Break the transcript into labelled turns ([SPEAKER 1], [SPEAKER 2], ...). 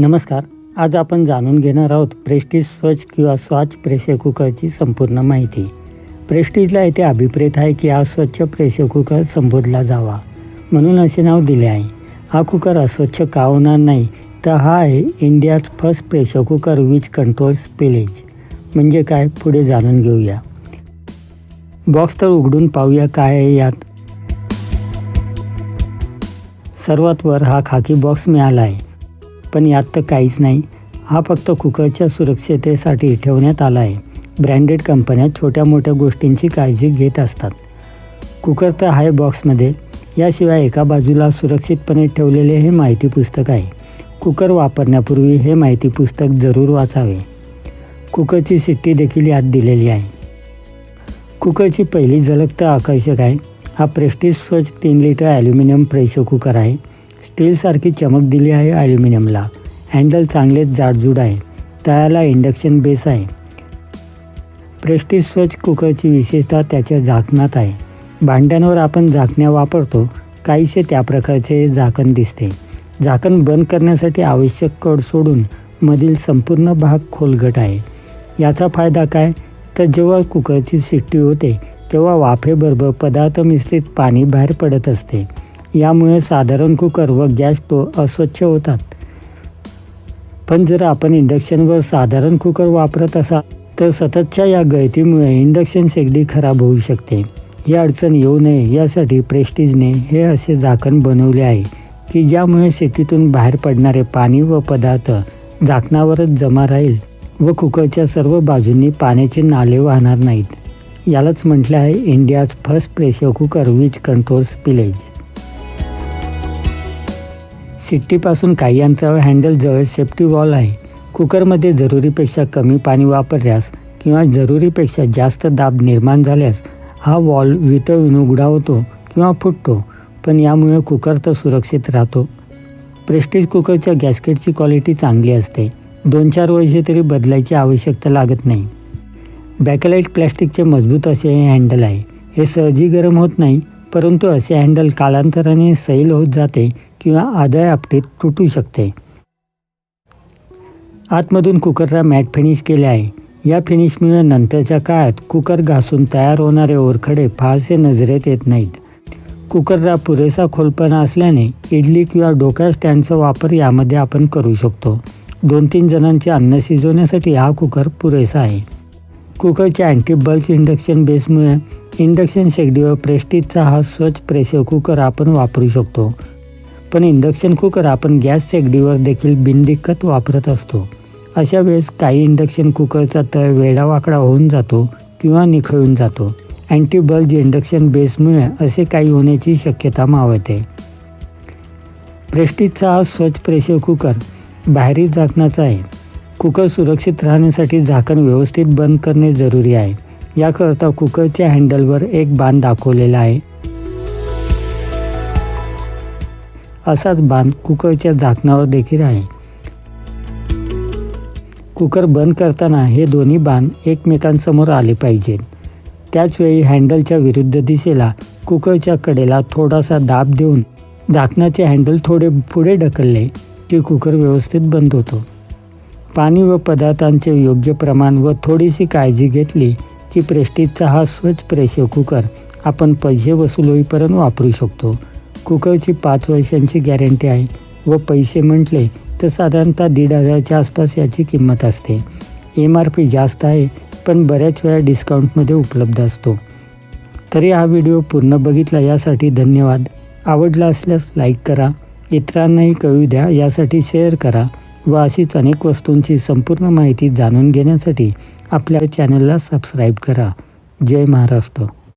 [SPEAKER 1] नमस्कार. आज आपण जाणून घेणार आहोत प्रेस्टीज स्वच्छ किंवा स्वच्छ प्रेशर कुकरची संपूर्ण माहिती. प्रेस्टीजला येथे अभिप्रेत आहे की हा स्वच्छ प्रेशर कुकर संबोधला जावा म्हणून असे नाव दिले आहे. हा कुकर अस्वच्छ का होणार नाही? तर हा आहे India's first pressure cooker with control spillage म्हणजे काय? पुढे जाणून घेऊया. बॉक्स तर उघडून पाहूया काय आहे यात. सर्वात वर हा खाकी बॉक्स मिळाला आहे. पण यात तर काहीच नाही. हा फक्त कुकरच्या सुरक्षिततेसाठी ठेवण्यात आला आहे. ब्रँडेड कंपन्या छोट्या मोठ्या गोष्टींची काळजी घेत असतात. कुकर तर आहे बॉक्समध्ये. याशिवाय एका बाजूला सुरक्षितपणे ठेवलेले हे माहिती पुस्तक आहे. कुकर वापरण्यापूर्वी हे माहिती पुस्तक जरूर वाचावे. कुकरची सिट्टी देखील यात दिलेली आहे. कुकरची पहिली झलक तर आकर्षक आहे. हा प्रेस्टीज स्वच्छ तीन लिटर ॲल्युमिनियम प्रेशर कुकर आहे. स्टीलसारखी चमक दिली आहे ॲल्युमिनियमला. हँडल चांगलेच जाडजूड आहे. तळाला इंडक्शन बेस आहे. प्रेस्टीज स्वच्छ कुकरची विशेषता त्याच्या झाकणात आहे. भांड्यांवर आपण झाकण्या वापरतो. काहीसे त्या प्रकारचे झाकण दिसते. झाकण बंद करण्यासाठी आवश्यक कड सोडून मधील संपूर्ण भाग खोलगट आहे. याचा फायदा काय? तर जेव्हा कुकरची शिट्टी होते तेव्हा वाफेबरोबर पदार्थ मिश्रित पाणी बाहेर पडत असते. यामुळे साधारण कुकर व गॅस स्टोव अस्वच्छ होतात. पण जर आपण इंडक्शनवर साधारण कुकर वापरत असाल तर सततच्या या गळतीमुळे इंडक्शन शेगडी खराब होऊ शकते. ही अडचण येऊ नये यासाठी प्रेस्टीजने हे असे झाकण बनवले आहे की ज्यामुळे शेतीतून बाहेर पडणारे पाणी व पदार्थ झाकणावरच जमा राहील व कुकरच्या सर्व बाजूंनी पाण्याचे नाले वाहणार नाहीत. यालाच म्हटले आहे India's first pressure cooker with control spillage शिट्टीपासून काही अंतरावर हँडलजवळ सेफ्टी वॉल आहे. कुकरमध्ये जरुरीपेक्षा कमी पाणी वापरल्यास किंवा जरुरीपेक्षा जास्त दाब निर्माण झाल्यास हा वॉल वितळून उघडा होतो किंवा फुटतो पण यामुळे कुकर तर सुरक्षित राहतो. प्रेस्टीज कुकरच्या गॅस्केटची क्वालिटी चांगली असते. दोन चार वर्षे तरी बदलायची आवश्यकता लागत नाही. बॅकलाईट प्लॅस्टिकचे मजबूत असे हे हँडल आहे. हे सहजी गरम होत नाही परंतु असे हँडल कालांतराने सैल होत जाते किंवा आदळ आपटीत तुटू शकते. आतमधून कुकरला मॅट फिनिश केले आहे. या फिनिशमुळे नंतरच्या काळात कुकर घासून तयार होणारे ओरखडे फारसे नजरेत येत नाहीत. कुकरला पुरेसा खोलपणा असल्याने इडली किंवा डोक्या स्टँडचा वापर यामध्ये आपण करू शकतो. दोन तीन जणांचे अन्न शिजवण्यासाठी हा कुकर पुरेसा आहे. कुकरच्या अँटी बल्क इंडक्शन बेसमुळे इंडक्शन शेगडीवर प्रेस्टीजचा हा स्वच्छ प्रेशर कुकर आपण वापरू शकतो. पण इंडक्शन कुकर आपण गॅस शेगडीवर देखील बिनदिक्कत वापरत असतो. अशा वेळेस काही इंडक्शन कुकरचा तळ वेडावाकडा होऊन जातो किंवा निखळून जातो. अँटी बल्ज इंडक्शन बेसमुळे असे काही होण्याची शक्यता मावते प्रेस्टिजचा हा स्वच्छ प्रेशर कुकर बाहेरी झाकणाचा आहे. कुकर सुरक्षित राहण्यासाठी झाकण व्यवस्थित बंद करणे जरुरी आहे. याकरता कुकरच्या हँडलवर एक बाण दाखवलेला आहे. असाच बांध कुकरच्या झाकणावर देखील आहे. कुकर बंद करताना हे दोन्ही बाण एकमेकांसमोर आले पाहिजेत. त्याचवेळी हँडलच्या विरुद्ध दिशेला कुकरच्या कडेला थोडासा दाब देऊन झाकणाचे हँडल थोडे पुढे ढकलले की कुकर व्यवस्थित बंद होतो. पाणी व पदार्थांचे योग्य प्रमाण व थोडीशी काळजी घेतली की प्रेस्टिजचा हा स्वच्छ प्रेशर कुकर आपण पैसे वसूल होईपर्यंत वापरू शकतो. कुकरची पाच वर्षांची गॅरंटी आहे व पैसे म्हटले तर साधारणतः दीड हजारच्या आसपास याची किंमत असते. एम आर पी जास्त आहे पण बऱ्याच वेळा डिस्काउंटमध्ये उपलब्ध असतो. तरी हा व्हिडिओ पूर्ण बघितला यासाठी धन्यवाद. आवडला असल्यास लाईक करा इतरांनाही कळू द्या यासाठी शेअर करा व अशीच अनेक वस्तूंची संपूर्ण माहिती जाणून घेण्यासाठी आपल्या चॅनलला सबस्क्राईब करा. जय महाराष्ट्र.